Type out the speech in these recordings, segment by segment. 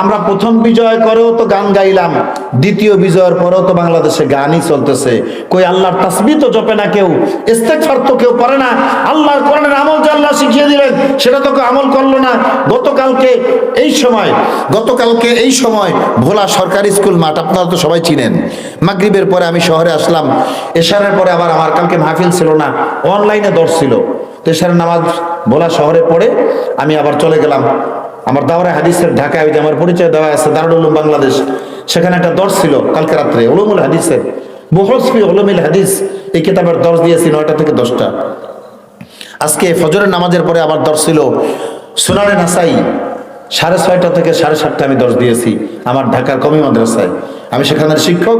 আমরা প্রথম বিজয় করেও তো গান গাইলাম, দ্বিতীয় বিজয়ের পরেও তো বাংলাদেশে গানই চলতেছে। কই আল্লাহর তাসবি তো জপে না কেউ, ইস্তেগফার তো কেউ পড়ে না। আল্লাহর কোরআনের আমল যে আল্লাহ শিখিয়ে দিলেন, সেটা তো আমল করল না। গতকালকে এই সময়, গতকালকে এই সময় ভোলা সরকারি স্কুল মাঠ, আপনারা তো সবাই চিনেন। মাগরিবের পরে আমি শহরে আসলাম, এশারের পরে আবার আমার কালকে মাহফিল ছিল না, অনলাইনে দর্শ ছিল। তো এশারের নামাজ ভোলা শহরে পড়ে আমি আবার চলে গেলাম। আমার দাওরা হাদিসের ঢাকায় ওই আমার পরিচয় দেওয়া আছে দারুল বাংলাদেশ। সেখানে একটা দর্শ ছিল কালকে রাত্রে, উলুমুল হাদিসের। বহসফি উলুমিল হাদিস, এই কিতাবের দর্শ দিয়েছি নয়টা থেকে দশটা। আজকে ফজরের নামাজের পরে আবার দর্শ ছিল সোনারে নাসাই। সাড়ে ছয়টা থেকে সাড়ে সাতটা আমি দর্শ দিয়েছি আমার ঢাকার কমি মাদ্রাসায়। আমি সেখানের শিক্ষক,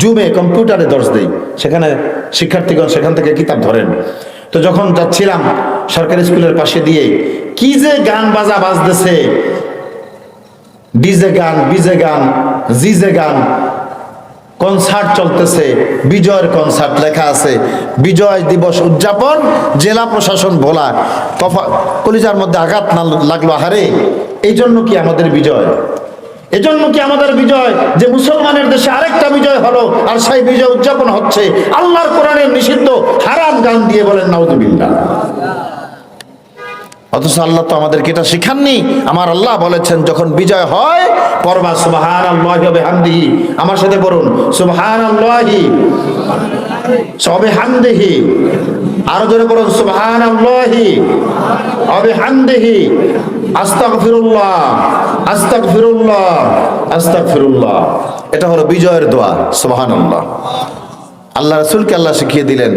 জুমে কম্পিউটারে দর্শ দেই। সেখানে শিক্ষার্থীগণ সেখান থেকে কিতাব ধরেন। তো যখন যাচ্ছিলাম সরকারি স্কুলের পাশে দিয়ে, কি যে গান বাজা বাজতেছে। ডিজে গান, বিজে গান, জিজে গান, কনসার্ট চলতেছে, বিজয়ের কনসার্ট লেখা আছে, বিজয় দিবস উদযাপন, জেলা প্রশাসন ভোলা। কলিজার মধ্যে আঘাত না লাগল, আহারে এই জন্য কি আমাদের বিজয়? এজন্য কি আমাদের বিজয়? যে মুসলমানের দেশে আরেকটা বিজয় হলো, আর সেই বিজয় উদযাপন হচ্ছে আল্লাহর কোরআনের নিষিদ্ধ হারাম গান দিয়ে বলেন, নাউজুবিল্লাহ। অথচ আল্লাহ তো আমাদেরকে এটা শিখাননি। আমার আল্লাহ বলেছেন, যখন বিজয় হয় পরবা সুবহান আল্লাহ হামদিহি আমার সাথে বলুন সুবহান আল্লাহি সবে হামদিহি আরও জোরে বলুন সুবহান আল্লাহি অবে হামদিহি আস্তাগফিরুল্লাহ আস্তাগফিরুল্লাহ আস্তাগফিরুল্লাহ। এটা হলো বিজয়ের দোয়া, সুবহানাল্লাহ। আল্লাহ রাসূলকে আল্লাহ শিখিয়ে দিলেন,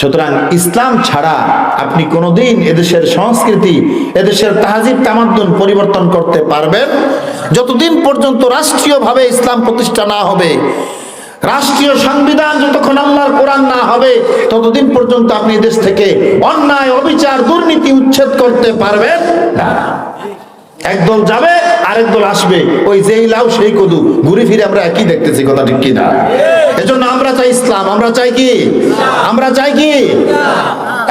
সুতরাং ইসলাম ছাড়া আপনি কোনোদিন এদেশের সংস্কৃতি, এদেশের তাহাজিব তামাদ্দুন পরিবর্তন করতে পারবেন। যতদিন পর্যন্ত রাষ্ট্রীয়ভাবে ইসলাম প্রতিষ্ঠা না হবে রাষ্ট্রীয় সংবিধান যতক্ষণ আল্লাহর কোরআন না হবে, ততদিন পর্যন্ত আপনি দেশ থেকে অন্যায়, অবিচার, দুর্নীতি উচ্ছেদ করতে পারবেন না। একদল যাবে, আরেক দল আসবে। ওই যেই লাউ, সেই কদু। ঘুরে ফিরে আমরা একই দেখতেছি, কথা ঠিক কিনা? এজন্য আমরা চাই ইসলাম, আমরা চাই কি? আমরা চাই কি?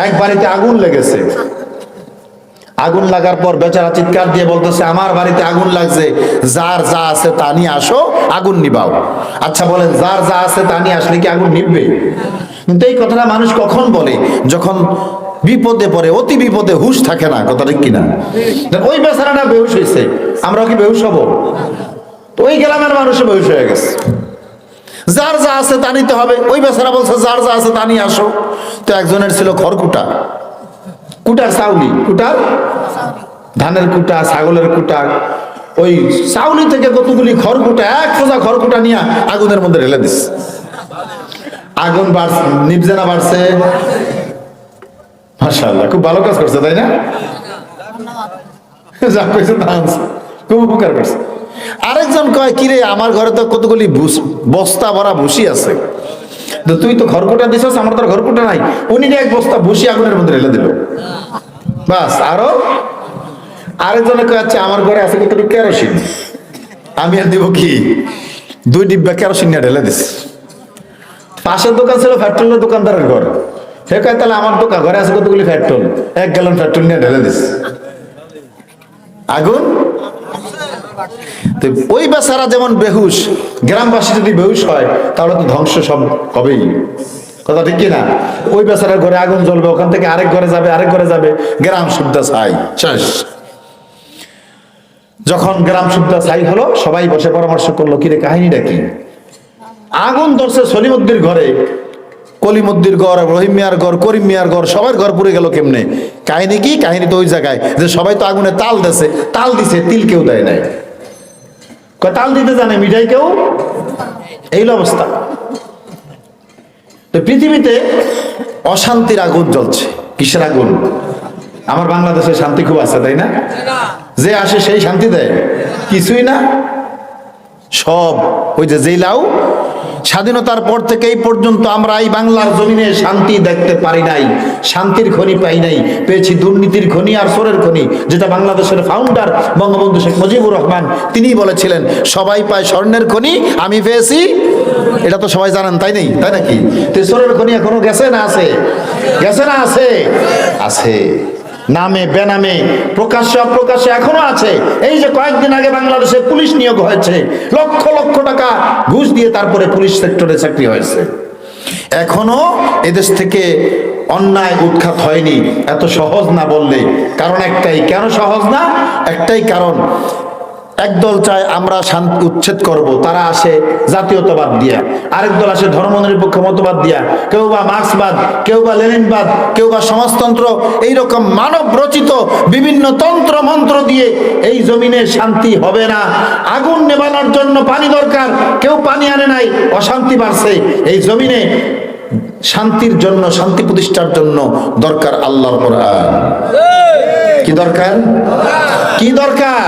এক বাড়িতে আগুন লেগেছে। আগুন লাগার পর বেচারা চিৎকার দিয়ে বলতেছে, আমার বাড়িতে আগুন লাগছে, যার যা আছে তা নিয়ে আসো, আগুন নিবাও। আচ্ছা বলেন, যার যা আছে তা নিয়ে আসলে কি আগুন নিববে কিন্তু এই কথাটা মানুষ কখন বলে? যখন বিপদে পড়ে, অতি বিপদে হুশ থাকে না কথা ঠিক কিনা? ওই বেচারাটা বেহুশ হয়েছে আমরাও কি বেহুশ হব? ওই গ্রামের মানুষ বেহুশ হয়ে গেছে। যার যা আছে তা নিতে হবে, ওই বেচারা বলছে, যার যা আছে তা নিয়ে আসো। তো একজনের ছিল খড়কুটা। Cutter চাউলি cutter? ধানের কুটা, ছাগলের কুটা, ওই চাউলি থেকে কতগুলি খড়কুটা এক সোজা খড়কুটা নিয়ে আগুনের মধ্যে ঢেলে দিস। আগুন বাড়ছে নিবজেনা বাড়ছে। মাশাআল্লাহ, খুব ভালো কাজ করছে, তাই না? যা কইছে খুব উপকার করছে। আরেকজন কয়, কিরে, আমার ঘরে তো কতগুলি বস্তা ভরা ভুসি আছে। তুই তো ঘরকুটা দিছস, আমার তো ঘরকুটা নাই। উনি এক বস্তা ভুসি আগুনের মধ্যে ঢেলে দিল। বাস, আরও? আরেকজনে কয় আচ্ছা আমার ঘরে আছে কতটুকু কেরোসিন। আমি আর দিব কি? দুই ডিব্বা কেরোসিন নিয়ে ঢেলে দিস পাশের দোকান ছিল পেট্রোলের দোকানদারের ঘর। সে কয়, তাহলে আমার দোকান, ঘরে আছে কতগুলি পেট্রোল এক গ্যালন পেট্রোল নিয়ে ঢেলে দিস আগুন? তো ওই বেচারা যেমন বেহুশ গ্রামবাসী যদি বেহুশ হয় তাহলে তো ধ্বংস সব হবেই। কথা ঠিক কি না ওই বেচারার ঘরে আগুন জ্বলবে ওখান থেকে আরেক ঘরে যাবে আরেক ঘরে যাবে গ্রাম শুদ্ধ ছাই। শেষ যখন গ্রাম শুদ্ধ ছাই হলো সবাই বসে পরামর্শ করল কিরে কাহিনীটা কি? আগুন ধরছে সলিমুদ্দির ঘরে। কলিমুদ্দির ঘর রহিম মিয়ার ঘর করিম মিয়ার ঘর সবার ঘর পুড়ে গেল কেমনে? কাহিনী কি? কাহিনী তো ওই জায়গায় যে সবাই তো আগুনে তাল দেছে তাল দিছে তিল কেউ দেয় নাই। তাল দিতে জানে মিঠাই কেউ? এই অবস্থা। তো পৃথিবীতে অশান্তির আগুন জ্বলছে। কিসের আগুন? আমার বাংলাদেশে শান্তি খুব আছে, তাই না? যে আসে সেই শান্তি দেয়। কিছুই না। সব, ওই যে যেই লাউ স্বাধীনতার পর থেকে এই পর্যন্ত আমরা এই বাংলার জমিনে শান্তি দেখতে পারি নাই, শান্তির খনি পাই নাই, পেয়েছি দুর্নীতির খনি আর সোরের খনি, যেটা বাংলাদেশের ফাউন্ডার বঙ্গবন্ধু শেখ মুজিবুর রহমান তিনি বলেছিলেন, সবাই পায় স্বর্ণের খনি, আমি পেয়েছি। এটা তো সবাই জানেন, তাই নেই? তাই নাকি? তো সোরের খনি এখনও গেছে না আছে? গেছে না আছে? আছে। নামে, বেনামে, প্রকাশ্যে, অপ্রকাশ্যে এখনও আছে। এই যে কয়েকদিন আগে বাংলাদেশে পুলিশ নিয়োগ হয়েছে, লক্ষ লক্ষ টাকা ঘুষ দিয়ে তারপরে পুলিশ সেক্টরে চাকরি হয়েছে। এখনও এদেশ থেকে অন্যায় উৎখাত হয়নি, এত সহজ না বললে। কারণ একটাই, কেন সহজ না? একটাই কারণ একদল চায় আমরা শান্তি উচ্ছেদ করব, তারা আসে জাতীয়তাবাদ দিয়া। আরেক দল আসে ধর্মনিরপেক্ষ মতবাদ দিয়া। কেউ বা মার্ক্সবাদ, কেউ বা লেনিনবাদ, কেউ বা সমাজতন্ত্র, এইরকম মানব রচিত বিভিন্ন তন্ত্র মন্ত্র দিয়ে এই জমিনে শান্তি হবে না। আগুন নেবানোর জন্য পানি দরকার, কেউ পানি আনে নাই, অশান্তি বাড়ছে। এই জমিনে শান্তির জন্য, শান্তি প্রতিষ্ঠার জন্য দরকার আল্লাহর কোরআন। কি দরকার? কি দরকার?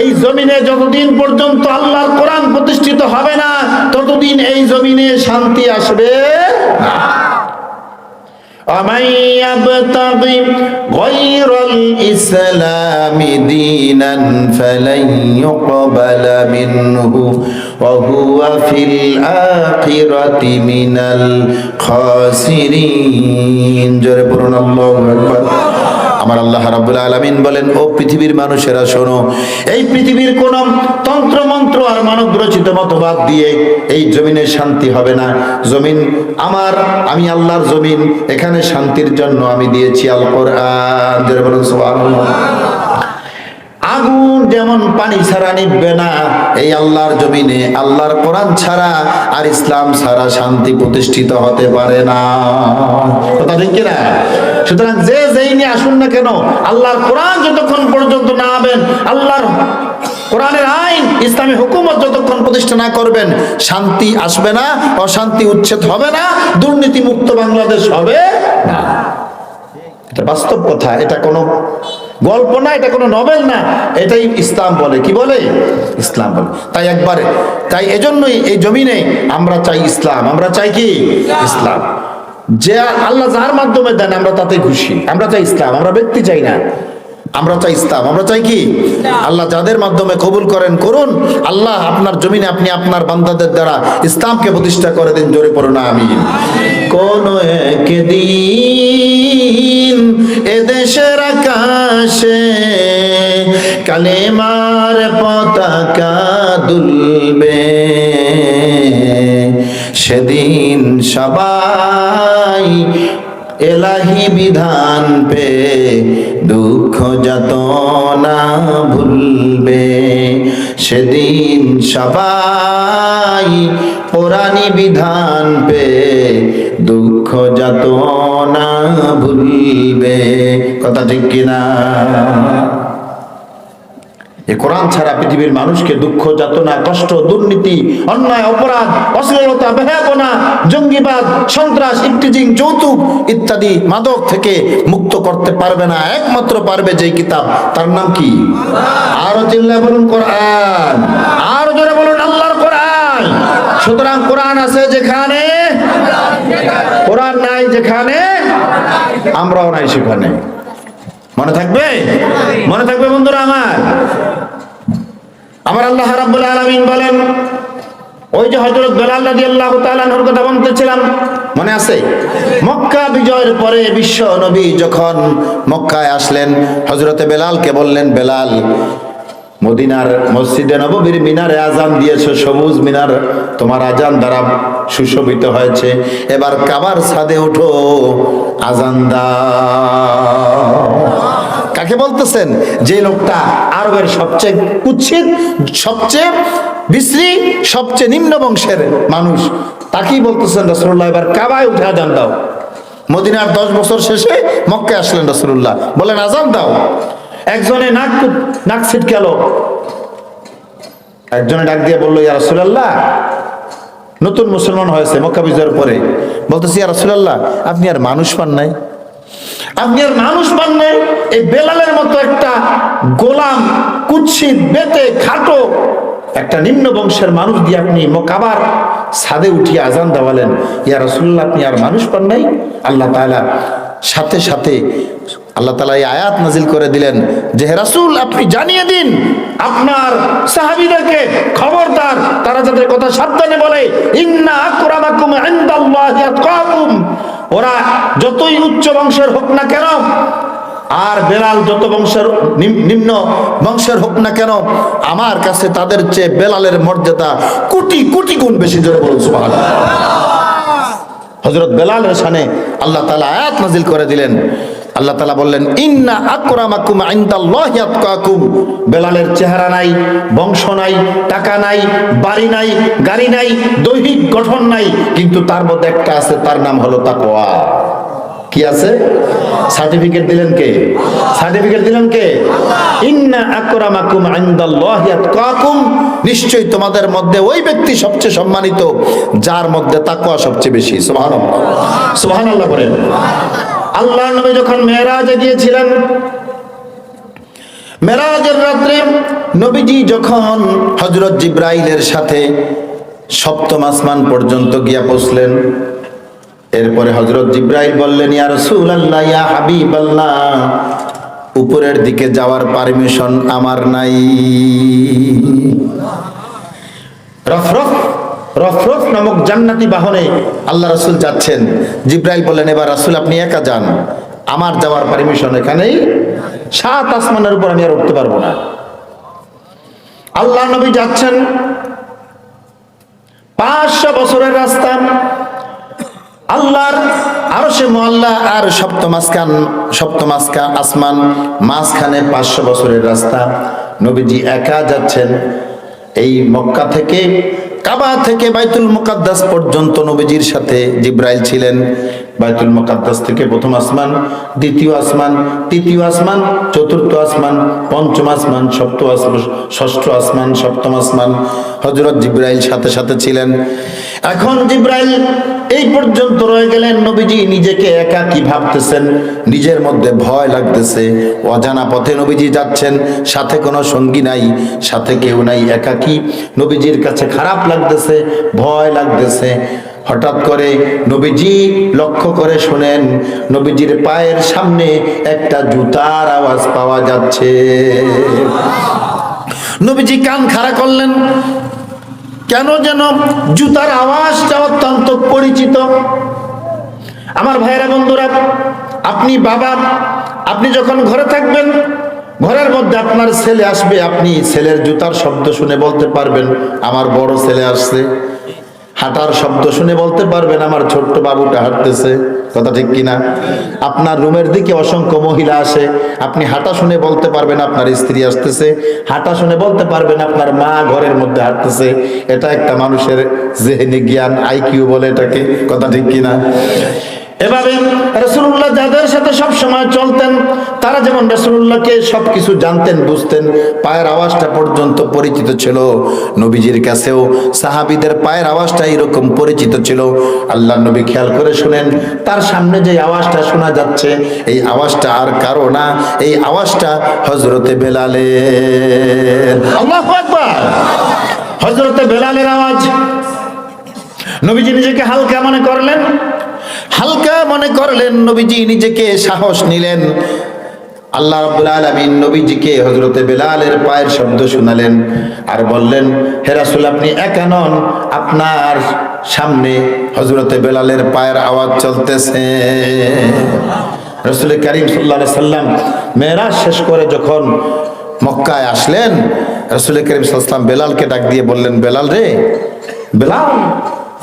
এই জমিনে যতদিন পর্যন্ত আল্লাহর কোরআন প্রতিষ্ঠিত হবে না ততদিন এই জমিনে শান্তি আসবে না ومن يبتغي غير الإسلام دينا فلن يقبل منه وهو في الآخرة من الخاسرين জোরে পড়ুন আল্লাহু আকবার আমার আল্লাহ রাব্বুল আলামিন বলেন, ও পৃথিবীর মানুষেরা, শোনো, এই পৃথিবীর কোন তন্ত্র মন্ত্র আর মানব রচিত মতবাদ দিয়ে এই জমিনে শান্তি হবে না। জমিন আমার, আমি আল্লাহর জমিন, এখানে শান্তির জন্য আমি দিয়েছি আল কোরআন আগুন যেমন পানি ছাড়া নিববে না, এই আল্লাহর জমিনে আল্লাহর কোরআন ছাড়া আর ইসলাম ছাড়া শান্তি প্রতিষ্ঠিত হতে পারে না। কথা ঠিক কিনা? সুতরাং যে যেই নিয়ে আসুন না কেন, আল্লাহর কোরআন যতক্ষণ পর্যন্ত না আবেন, আল্লাহর কোরআনের আইন, ইসলামী হুকুমত যতক্ষণ প্রতিষ্ঠা না করবেন, শান্তি আসবে না, অশান্তি উচ্ছেদ হবে না দুর্নীতি মুক্ত বাংলাদেশ হবে না। এটা বাস্তব কথা, এটা কোনো গল্প না, এটা কোনো নভেল না, এটাই ইসলাম বলে। কি বলে? ইসলাম বলে। তাই একবারে, তাই এজন্যই এই জমিনে আমরা চাই ইসলাম। আমরা চাই কি? ইসলাম। যে আল্লাহ যার মাধ্যমে দেন, আমরা তাতে খুশি। আমরা চাই ইসলাম, আমরা ব্যক্তি চাই না। আমরা চাই ইসলাম, আমরা চাই কি? আল্লাহ যাদের মাধ্যমে কবুল করেন, করুন। আল্লাহ আপনার জমিনে আপনি আপনার বান্দাদের দ্বারা ইসলামকে প্রতিষ্ঠা করে দিন, জোরে পড়ুন আমি কোন একদিন এদেশের আকাশে কালেমার পতাকা দুলবে। সেদিন সবাই এলাহি বিধান পে দুঃখ যত না ভুলবে। সেদিন সবাই পুরানি বিধান পে দুঃখ যত না ভুলবে। কথা ঠিক কিনা? এ কোরআন ছাড়া পৃথিবীর মানুষকে দুঃখ, যাতনা, কষ্ট, দুর্নীতি, অন্যায়, অপরাধ, অশ্লীলতা বেহাপনা জঙ্গিবাদ, সন্ত্রাস, ইফটিজিং, যৌতুক ইত্যাদি মাদক থেকে মুক্ত করতে পারবে না। একমাত্র পারবে যেই কিতাব। তার নাম কি? আরও চিল্লা বলুন কোরআন। আরও জোরে বলুন আল্লাহর কোরআন। সুতরাং কোরআন আছে যেখানে কোরআন নাই যেখানে আমরাও নাই সেখানে। মনে থাকবে? মনে থাকবে বন্ধুরা আমার? আমার আল্লাহ রাব্বুল আলামিন বলেন, ওই যে হযরত বেলাল রাদিয়াল্লাহু তাআলার কথা বলতেছিলাম, মনে আছে? মক্কা বিজয়ের পরে বিশ্ব নবী যখন মক্কায় আসলেন, হযরতে বেলালকে বললেন, বেলাল, মদিনার মসজিদে নববীর মিনারে আজান দিয়েছ, সবুজ মিনার, তোমার আজান দ্বারা সুশোভিত হয়েছে, এবার কাবার ছাদে ওঠো আজান দাও। কাকে বলতেছেন? যে লোকটা আরবের সবচেয়ে কুচ্ছিত সবচেয়ে বিশ্রী, সবচেয়ে নিম্ন বংশের মানুষ, তাকেই বলতেছেন রসুল্লাহ এবার কাবায় উঠে আজান দাও। মদিনার দশ বছর শেষে মক্কে আসলেন রসুল্লাহ বলেন, আজান দাও। একজনে নাক নাক ছিটকালো। একজনে ডাক দিয়ে বলল, ইয়া রসুল্লাহ নতুন মুসলমান হয়েছে মক্কা বিজয়ের পরে। বলতেছি, ইয়া রসুল্লাহ আপনি আর মানুষ পান নাই? আপনি আর মানুষ পান নাই এই বেলালের মতো একটা গোলাম, কুৎসিত, বেতে, খাটো, একটা নিম্ন বংশের মানুষ দিয়ে আপনি মোকাবার সাদে উঠিয়ে আজান দেওয়ালেন। ইয়া রসুল্লাহ আপনি আর মানুষ পান নাই? আল্লাহ তাআলা সাথে সাথে আল্লাহ তালা এই আয়াত নাজিল করে দিলেন যে, হে রাসূল, আপনি জানিয়ে দিন। আপনার সাহাবীদেরকে খবরদার, তারা যাদের কথা সাবধানে বলে, ইন্না আকরামাকুম ইনদাল্লাহি আতকাকুম। ওরা যতই উচ্চ বংশের হোক না কেন, আর বেলাল যত বংশের, নিম্ন বংশের হোক না কেন, আমার কাছে তাদের চেয়ে বেলালের মর্যাদা কোটি কোটি গুণ বেশি। জোরে বলুন, সুবহানাল্লাহ। হজরত বেলালের সানে আল্লাহ তালা আয়াত নাজিল করে দিলেন। আল্লাহ তালা বললেন, ইন্না আকরামাকুম ইনদাল্লাহি আতকাকুম। বেলালের চেহারা নাই, বংশ নাই, টাকা নাই, বাড়ি নাই, গাড়ি নাই, দৈহিক গঠন নাই, কিন্তু তার মধ্যে একটা আছে, তার নাম হলো তাকওয়া। কি আছে? সার্টিফিকেট দিলেন কে? সার্টিফিকেট দিলেন কে? ইন্না আকরামাকুম ইনদাল্লাহি আতকাকুম। নিশ্চয়ই তোমাদের মধ্যে ওই ব্যক্তি সবচেয়ে সম্মানিত, যার মধ্যে তাকওয়া সবচেয়ে বেশি। সুবহানাল্লাহ। সুবহানাল্লাহ বলেন। আল্লাহর নবী যখন মেরাজে গিয়েছিলেন মেরাজের রাত্রে নবীজি যখন হজরত জিব্রাইলের সাথে সপ্তম আসমান পর্যন্ত গিয়া পৌঁছলেন এরপরে হজরত জিব্রাইল বললেন, ইয়া রাসূলুল্লাহ, ইয়া হাবিবাল্লাহ উপরের দিকে যাওয়ার পারমিশন আমার নাই। রফরফ রফরফ নামক জান্নাতি বাহনে আল্লাহ রাসূল যাচ্ছেন। জিব্রাইল বললেন, এবার রাসূল, আপনি একা যান। আমার যাওয়ার পারমিশন এখানেই। সাত আসমানের উপর আমি আর উঠতে পারব না। আল্লাহ নবী যাচ্ছেন। পাঁচশো বছরের রাস্তা। আল্লাহর আরও সে মোয়াল্লা আর সপ্তম আসকান আসমান, মাঝখানে পাঁচশো বছরের রাস্তা। নবীজি একা যাচ্ছেন। এই মক্কা থেকে, কাবা থেকে বাইতুল মুকাদ্দাস পর্যন্ত নবীজির সাথে জিব্রাইল ছিলেন। বাইতুল মুকাদ্দাস থেকে প্রথম আসমান, দ্বিতীয় আসমান, তৃতীয় আসমান, চতুর্থ আসমান, পঞ্চম আসমান, সপ্তম আসমান ষষ্ঠ আসমান, সপ্তম আসমান। হজরত জিব্রাইল সাথে সাথে ছিলেন। এখন জিব্রাইল এই পর্যন্ত রয়ে গেলেন নবীজি। নিজেকে একা কি ভাবতেছেন? নিজের মধ্যে ভয় লাগতেছে। অজানা পথে নবীজি যাচ্ছেন। সাথে কোনো সঙ্গী নাই, সাথে কেউ নাই, একাকি। নবীজির কাছে খারাপ লাগতেছে, ভয় লাগতেছে। হঠাৎ করে নবীজি লক্ষ্য করে শোনেন, নবীজির পায়ের সামনে একটা জুতার আওয়াজ পাওয়া যাচ্ছে। নবীজি কান খাড়া করলেন। কেন যেন জুতার আওয়াজটা অত্যন্ত পরিচিত। আমার ভাইয়েরা বন্ধুরা, আপনি বাবা, আপনি যখন ঘরে থাকবেন, ঘরের মধ্যে আপনার ছেলে আসবে, আপনি ছেলের জুতার শব্দ শুনে বলতে পারবেন, আমার বড় ছেলে আসছে। হাঁটার শব্দ শুনে বলতে পারবেন, আমার ছোট্ট বাবুটা হাঁটতেছে। কথা ঠিক কিনা? আপনার রুমের দিকে অসংখ্য মহিলা আসে। আপনি হাঁটা শুনে বলতে পারবেন, আপনার স্ত্রী আসতেছে। হাঁটা শুনে বলতে পারবেন, আপনার মা ঘরের মধ্যে হাঁটতেছে। এটা একটা মানুষের জেহেনি জ্ঞান, আইকিউ বলে এটাকে। কথা ঠিক কিনা? এভাবে রসুল্লাহ যাদের সাথে সব সময় চলতেন, তারা যেমন রসুল্লাহকে সবকিছু জানতেন, বুঝতেন, পায়ের আওয়াজটা পর্যন্ত পরিচিত ছিল। নবীজির কাছেও সাহাবিদের পায়ের আওয়াজটা এরকম পরিচিত ছিল। আল্লাহ নবী খেয়াল করে শুনেন, তার সামনে যে আওয়াজটা শোনা যাচ্ছে, এই আওয়াজটা আর কারও না, এই আওয়াজটা হজরতে বেলালে হজরতে বেলালের আওয়াজ। নবীজি নিজেকে হালকা মনে করলেন। হালকা মনে করলেন নবীজি, নিজেকে সাহস নিলেন। আল্লাহ রাব্বুল আলামিন নবীজিকে হযরতে বেলালের পায়ের শব্দ শোনালেন আর বললেন, হে রাসূল, আপনি একা নন, আপনার সামনে হযরতে বেলালের পায়ের আওয়াজ চলতেছে। রাসূল করিম আলাইহি সাল্লাম মেরাজ শেষ করে যখন মক্কায় আসলেন, রাসূল করিম সাল্লাম বেলালকে ডাক দিয়ে বললেন, বেলাল রে, বেলাল,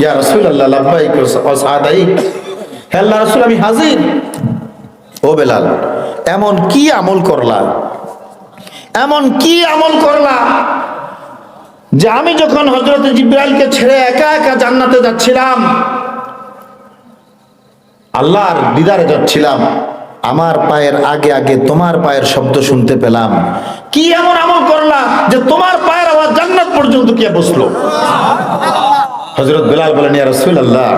ইয়া রাসূলুল্লাহ, লাব্বাইক ওয়া সাদাইক হে আল্লাহ রাসূল, আমি হাজির। ও বেলাল, এমন কি আমল করলা? এমন কি আমল করলা যে আমি যখন হজরত জিব্রাইলকে ছেড়ে একা একা জান্নাতে যাচ্ছিলাম, আল্লাহর দিদারে যাচ্ছিলাম, আমার পায়ের আগে আগে তোমার পায়ের শব্দ শুনতে পেলাম। কি এমন আমল করলা যে তোমার পায়ের আওয়াজ জান্নাত পর্যন্ত কে বসল? হজরত বেলাল বলেন, ইয়া রসুল আল্লাহ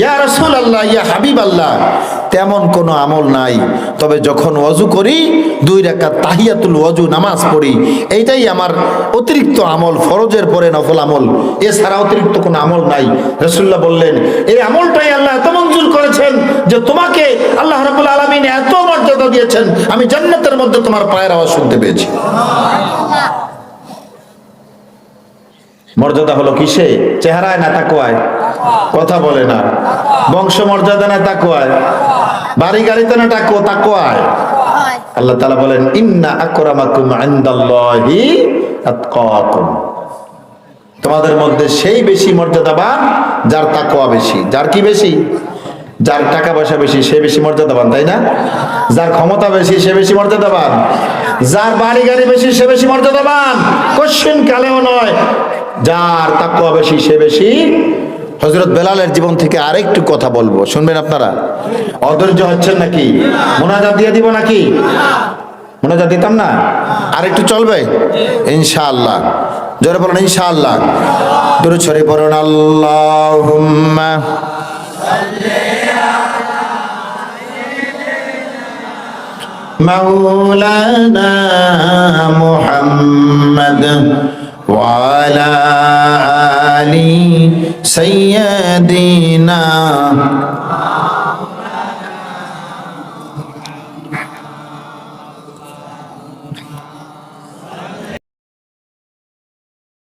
ইয়া রসুল আল্লাহ ইয়া হাবিব আল্লাহ তেমন কোনো আমল নাই। তবে যখন অজু করি, দুই রাকাত তাহিয়াতুল অজু নামাজ পড়ি, এইটাই আমার অতিরিক্ত আমল, ফরজের পরে নফল আমল। এছাড়া অতিরিক্ত কোনো আমল নাই। রসুল্লাহ বললেন, এই আমলটাই আল্লাহ এত মঞ্জুর করেছেন যে তোমাকে আল্লাহ রাবুল আলমিন এত মর্যাদা দিয়েছেন। আমি জান্নাতের মধ্যে তোমার পায়ের আওয়াজ শুনতে পেয়েছি। মর্যাদা হলো কিসে? চেহারায় না তাকুয়ায়? কথা বলে না। বংশ মর্যাদা না তাকুয়ায়? বাড়ি গাড়িতে না টাকো তাকুয়ায়? আল্লাহ তাআলা বলেন, ইন্না আকরামাকুম ইনদাল্লাহি আতকাকুম। তোমাদের মধ্যে সেই বেশি মর্যাদাবান, যার তাকওয়া বেশি। যার কি বেশি? যার টাকা পয়সা বেশি, সে বেশি মর্যাদাবান, তাই না? যার ক্ষমতা বেশি, সে বেশি মর্যাদাবান। যার বাড়ি গাড়ি বেশি, সে বেশি মর্যাদাবান। কোশ্চেন কালেও নয়। যার তাকওয়া বেশি সে বেশি হজরত বেলালের জীবন থেকে আরেকটু কথা বলবো শুনবেন আপনারা অধৈর্য হচ্ছেন নাকি মোনাজাত দিয়ে দিব নাকি মোনাজাত দিতাম না আরেকটু চলবে ইনশাআল্লাহ জোরে বলুন ইনশাআল্লাহ দূরে ছড়ে পড়ুন আল্লাহুম্মা مولانا محمد وعلى آل سيدنا